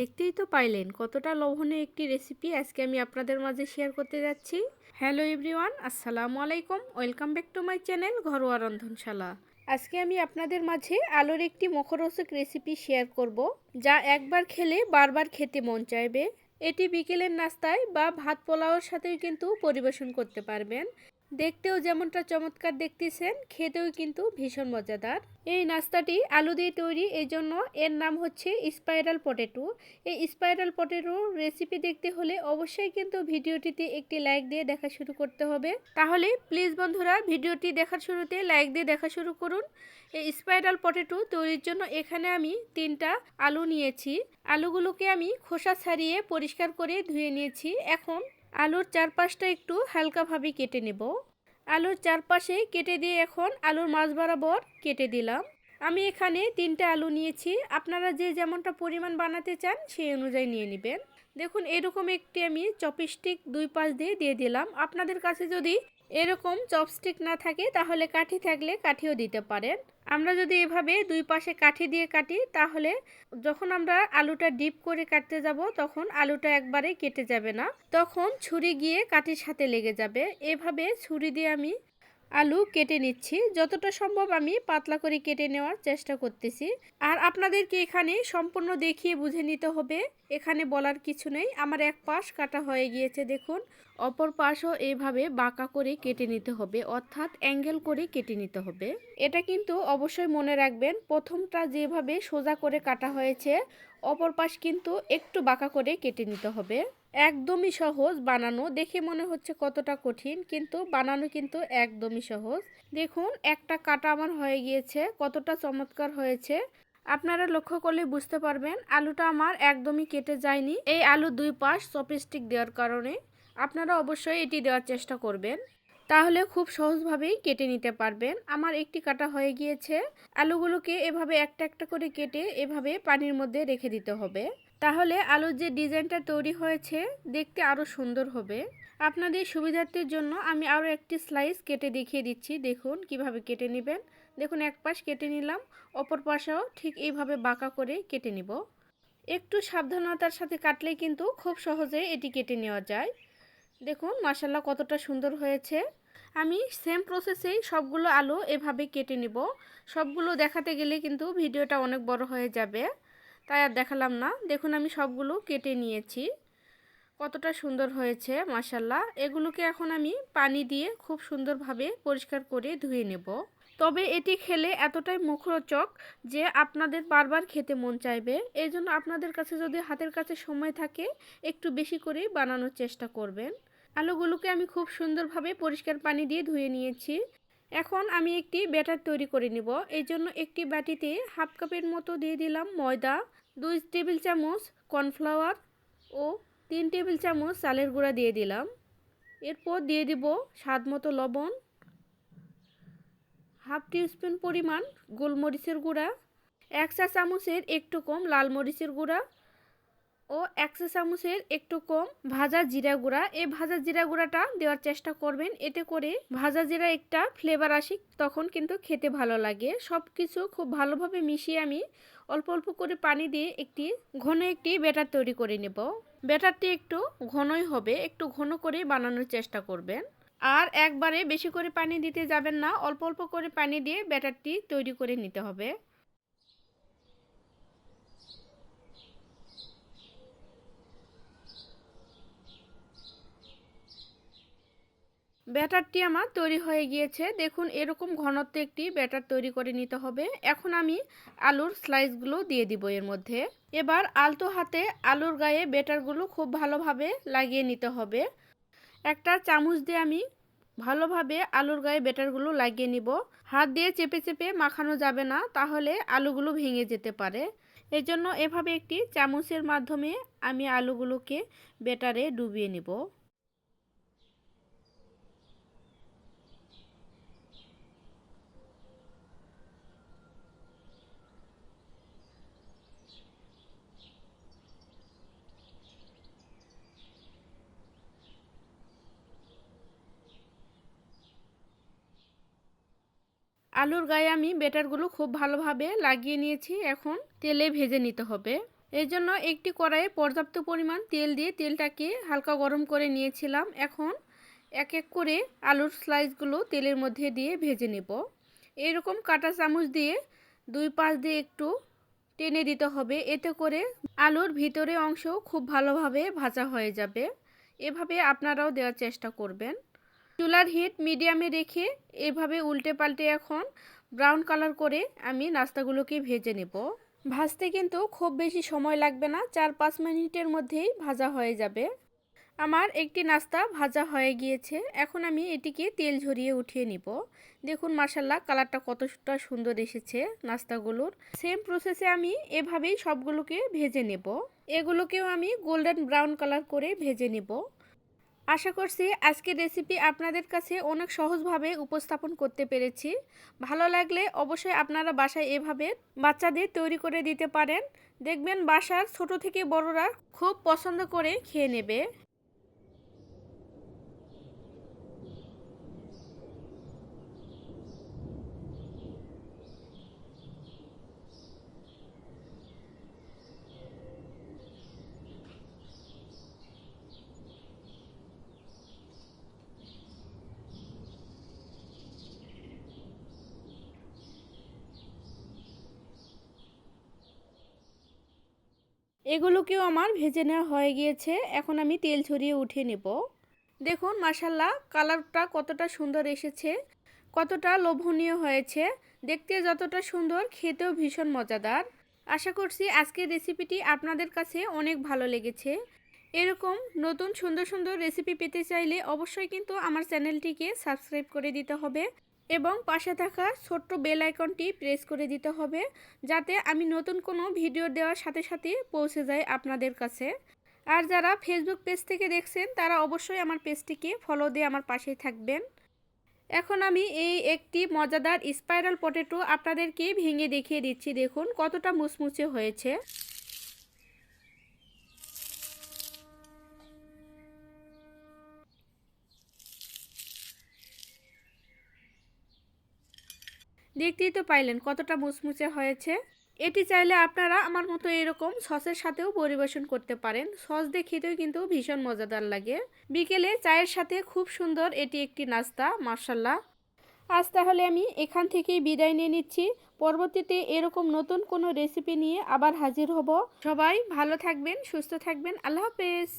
দেখতেই তো পাইলেন, কতটা লোভনীয় একটি রেসিপি আজকে আমি আপনাদের মাঝে শেয়ার করতে যাচ্ছি। হ্যালো এভরিওয়ান আসসালামু আলাইকুম welcome back to my channel ঘরোয়া রন্ধনশালা। আজকে আমি আপনাদের মাঝে আলুর একটি মুখরোচক রেসিপি শেয়ার করব, যা একবার খেলে বারবার খেতে মন চাইবে। এটি বিকেলের নাস্তায় বা ভাত পোলাওর সাথেও কিন্তু পরিবেশন করতে পারবেন। দেখতেও যেমনটা চমৎকার দেখতেছেন, খেতেও কিন্তু ভীষণ মজাদার। এই নাস্তাটি আলু দিয়ে তৈরি এই জন্য এর নাম হচ্ছে স্পাইরাল পটেটো। এই স্পাইরাল পটেটো রেসিপি দেখতে হলে অবশ্যই কিন্তু ভিডিওটিতে একটি লাইক দিয়ে দেখা শুরু করতে হবে। তাহলে প্লিজ বন্ধুরা, ভিডিওটি দেখার শুরুতে লাইক দিয়ে দেখা শুরু করুন। এই স্পাইরাল পটেটো তৈরির জন্য এখানে আমি তিনটা আলু নিয়েছি। আলুগুলোকে আমি খোসা ছাড়িয়ে পরিষ্কার করে ধুয়ে নিয়েছি। এখন আলুর চারপাশটা একটু হালকাভাবে কেটে নেব। আলুর চারপাশে কেটে দিয়ে এখন আলুর মাছ বরাবর কেটে দিলাম। আমি এখানে তিনটে আলু নিয়েছি। আপনারা যে যেমনটা পরিমাণ বানাতে চান সেই অনুযায়ী নিয়ে নেবেন। দেখুন, এরকম একটি আমি চপিস্টিক দুই পাশ দিয়ে দিয়ে দিলাম। আপনাদের কাছে যদি এরকম চপস্টিক না থাকে, তাহলে কাঠি থাকলে কাঠিও দিতে পারেন। আমরা যদি এভাবে দুই পাশে কাঠি দিয়ে কাটি, তাহলে যখন আমরা আলুটা ডিপ করে কাটতে যাব, তখন আলুটা একবারে কেটে যাবে না। তখন ছুরি গিয়ে কাঠির সাথে লেগে যাবে। এভাবে ছুরি দিয়ে আমি আলু কেটে নিচ্ছি। যতটা সম্ভব আমি পাতলা করে কেটে নেওয়ার চেষ্টা করতেছি। আর আপনাদেরকে এখানে সম্পূর্ণ দেখিয়ে বুঝে নিতে হবে, এখানে বলার কিছু নেই। আমার এক পাশ কাটা হয়ে গিয়েছে, দেখুন। অপর পাশও এইভাবে বাঁকা করে কেটে নিতে হবে, অর্থাৎ অ্যাঙ্গেল করে কেটে নিতে হবে। এটা কিন্তু অবশ্যই মনে রাখবেন, প্রথমটা যেভাবে সোজা করে কাটা হয়েছে, অপর পাশ কিন্তু একটু বাঁকা করে কেটে নিতে হবে। একদমই সহজ বানানো। দেখে মনে হচ্ছে কতটা কঠিন, কিন্তু বানানো কিন্তু একদমই সহজ। দেখুন, একটা কাটা আমার হয়ে গিয়েছে, কতটা চমৎকার হয়েছে। আপনারা লক্ষ্য করলে বুঝতে পারবেন, আলুটা আমার একদমই কেটে যায়নি। এই আলু দুই পাশ চপস্টিক দেওয়ার কারণে আপনারা অবশ্যই এটি দেওয়ার চেষ্টা করবেন। তাহলে খুব সহজভাবেই কেটে নিতে পারবেন। আমার একটি কাটা হয়ে গিয়েছে। আলুগুলোকে এভাবে একটা একটা করে কেটে এভাবে পানির মধ্যে রেখে দিতে হবে। তাহলে আলুর যে ডিজাইনটা তৈরি হয়েছে দেখতে আরও সুন্দর হবে। আপনাদের সুবিধার্থের জন্য আমি আরও একটি স্লাইস কেটে দেখিয়ে দিচ্ছি। দেখুন কীভাবে কেটে নেবেন। দেখুন এক পাশ কেটে নিলাম, অপর পাশেও ঠিক এইভাবে বাঁকা করে কেটে নিব। একটু সাবধানতার সাথে কাটলে কিন্তু খুব সহজে এটি কেটে নেওয়া যায়। দেখুন মাসাল্লাহ কতটা সুন্দর হয়েছে। আমি সেম প্রসেসেই সবগুলো আলু এভাবে কেটে নিব। সবগুলো দেখাতে গেলে কিন্তু ভিডিওটা অনেক বড় হয়ে যাবে। তাই আর দেখালাম না। দেখুন আমি সবগুলো কেটে নিয়েছি। কতটা সুন্দর হয়েছে মাসাল্লাহ এগুলোকে এখন আমি পানি দিয়ে খুব সুন্দরভাবে পরিষ্কার করে ধুয়ে নেব। তবে এটি খেলে এতটাই মুখরোচক যে আপনাদের বারবার খেতে মন চাইবে। এই জন্য আপনাদের কাছে যদি হাতের কাছে সময় থাকে, একটু বেশি করে বানানোর চেষ্টা করবেন। আলুগুলোকে আমি খুব সুন্দরভাবে পরিষ্কার পানি দিয়ে ধুয়ে নিয়েছি। এখন আমি একটি ব্যাটার তৈরি করে নিব। এই জন্য একটি বাটিতে হাফ কাপের মতো দিয়ে দিলাম ময়দা। দুই টেবিল চামচ কর্নফ্লাওয়ার ও তিন টেবিল চামচ চালের গুঁড়া দিয়ে দিলাম। এরপর দিয়ে দিব স্বাদ মতো লবণ, হাফ টিস্পুন পরিমাণ গোলমরিচের গুঁড়া, এক চা চামচের একটু কম লাল মরিচের গুঁড়া ও এক চা চামচের একটু কম ভাজা জিরা গুঁড়া। এই ভাজা জিরা গুঁড়াটা দেওয়ার চেষ্টা করবেন, এতে করে ভাজা জিরা একটা ফ্লেভার আসে, তখন কিন্তু খেতে ভালো লাগে। সব কিছু খুব ভালোভাবে মিশিয়ে আমি অল্প অল্প করে পানি দিয়ে একটি ঘন একটি ব্যাটার তৈরি করে নেব। ব্যাটারটি একটু ঘনই হবে, একটু ঘন করে বানানোর চেষ্টা করবেন। আর একবারে বেশি করে পানি দিতে যাবেন না, অল্প অল্প করে পানি দিয়ে ব্যাটারটি তৈরি করে নিতে হবে। ব্যাটারটি আমার তৈরি হয়ে গিয়েছে। দেখুন, এরকম ঘনত্ব একটি ব্যাটার তৈরি করে নিতে হবে। এখন আমি আলুর স্লাইসগুলো দিয়ে দিব এর মধ্যে। এবার আলতো হাতে আলুর গায়ে ব্যাটারগুলো খুব ভালোভাবে লাগিয়ে নিতে হবে। একটা চামচ দিয়ে আমি ভালোভাবে আলুর গায়ে ব্যাটারগুলো লাগিয়ে নিব। হাত দিয়ে চেপে চেপে মাখানো যাবে না, তাহলে আলুগুলো ভেঙে যেতে পারে। এই জন্য এভাবে একটি চামচের মাধ্যমে আমি আলুগুলোকে ব্যাটারে ডুবিয়ে নিব। আলুর গায়ে আমি বেটারগুলো খুব ভালোভাবে লাগিয়ে নিয়েছি। এখন তেলে ভেজে নিতে হবে। এই জন্য একটি কড়াইয়ে পর্যাপ্ত পরিমাণ তেল দিয়ে তেলটাকে হালকা গরম করে নিয়েছিলাম। এখন এক এক করে আলুর স্লাইসগুলো তেলের মধ্যে দিয়ে ভেজে নেব। এরকম কাঁটা চামচ দিয়ে দুই পাশ দিয়ে একটু টেনে দিতে হবে। এতে করে আলুর ভিতরে অংশ খুব ভালোভাবে ভাজা হয়ে যাবে। এভাবে আপনারাও দেওয়ার চেষ্টা করবেন। চুলার হিট মিডিয়ামে রেখে এভাবে উল্টে পাল্টে এখন ব্রাউন কালার করে আমি নাস্তাগুলোকে ভেজে নেব। ভাজতে কিন্তু খুব বেশি সময় লাগবে না, চার পাঁচ মিনিটের মধ্যেই ভাজা হয়ে যাবে। আমার একটি নাস্তা ভাজা হয়ে গিয়েছে, এখন আমি এটিকে তেল ঝরিয়ে উঠিয়ে নিব। দেখুন মাসাল্লাহ কালারটা কতটা সুন্দর এসেছে নাস্তাগুলোর। সেম প্রসেসে আমি এভাবেই সবগুলোকে ভেজে নেব। এগুলোকেও আমি গোল্ডেন ব্রাউন কালার করে ভেজে নেব। আশা করছি আজকের রেসিপি আপনাদের কাছে অনেক সহজভাবে উপস্থাপন করতে পেরেছি। ভালো লাগলে অবশ্যই আপনারা বাসায় এভাবে বাচ্চাদের তৈরি করে দিতে পারেন। দেখবেন বাসার ছোট থেকে বড়রা খুব পছন্দ করে খেয়ে নেবে। এগুলোকেও আমার ভেজে নেওয়া হয়ে গিয়েছে। এখন আমি তেল ছড়িয়ে উঠিয়ে নেব। দেখুন মাসাল্লাহ কালারটা কতটা সুন্দর এসেছে, কতটা লোভনীয় হয়েছে। দেখতে যতটা সুন্দর, খেতেও ভীষণ মজাদার। আশা করছি আজকের রেসিপিটি আপনাদের কাছে অনেক ভালো লেগেছে। এরকম নতুন সুন্দর সুন্দর রেসিপি পেতে চাইলে অবশ্যই কিন্তু আমার চ্যানেলটিকে সাবস্ক্রাইব করে দিতে হবে। এবং পাশে থাকা ছোট্ট বেল আইকনটি প্রেস করে দিতে হবে যাতে আমি নতুন কোনো ভিডিও দেওয়ার সাথে সাথে পৌঁছে যায় আপনাদের কাছে। আর যারা ফেসবুক পেজ থেকে দেখছেন, তারা অবশ্যই আমার পেজটিকে ফলো দিয়ে আমার পাশেই থাকবেন। এখন আমি এই একটি মজাদার স্পাইরাল পটেটো আপনাদেরকে ভেঙে দেখিয়ে দিচ্ছি। দেখুন কতটা মুচমুচে হয়েছে। দেখতেই তো পাইলেন কতটা মুচমুচে হয়েছে। এটি চাইলে আপনারা আমার মতো এরকম সসের সাথেও পরিবেশন করতে পারেন। সস দিয়ে খেতেও কিন্তু ভীষণ মজাদার লাগে। বিকেলে চায়ের সাথে খুব সুন্দর এটি একটি নাস্তা মার্শাল্লাহ আজ তাহলে আমি এখান থেকেই বিদায় নিয়ে নিচ্ছি। পরবর্তীতে এরকম নতুন কোনো রেসিপি নিয়ে আবার হাজির হব। সবাই ভালো থাকবেন, সুস্থ থাকবেন। আল্লাহ হাফেজ।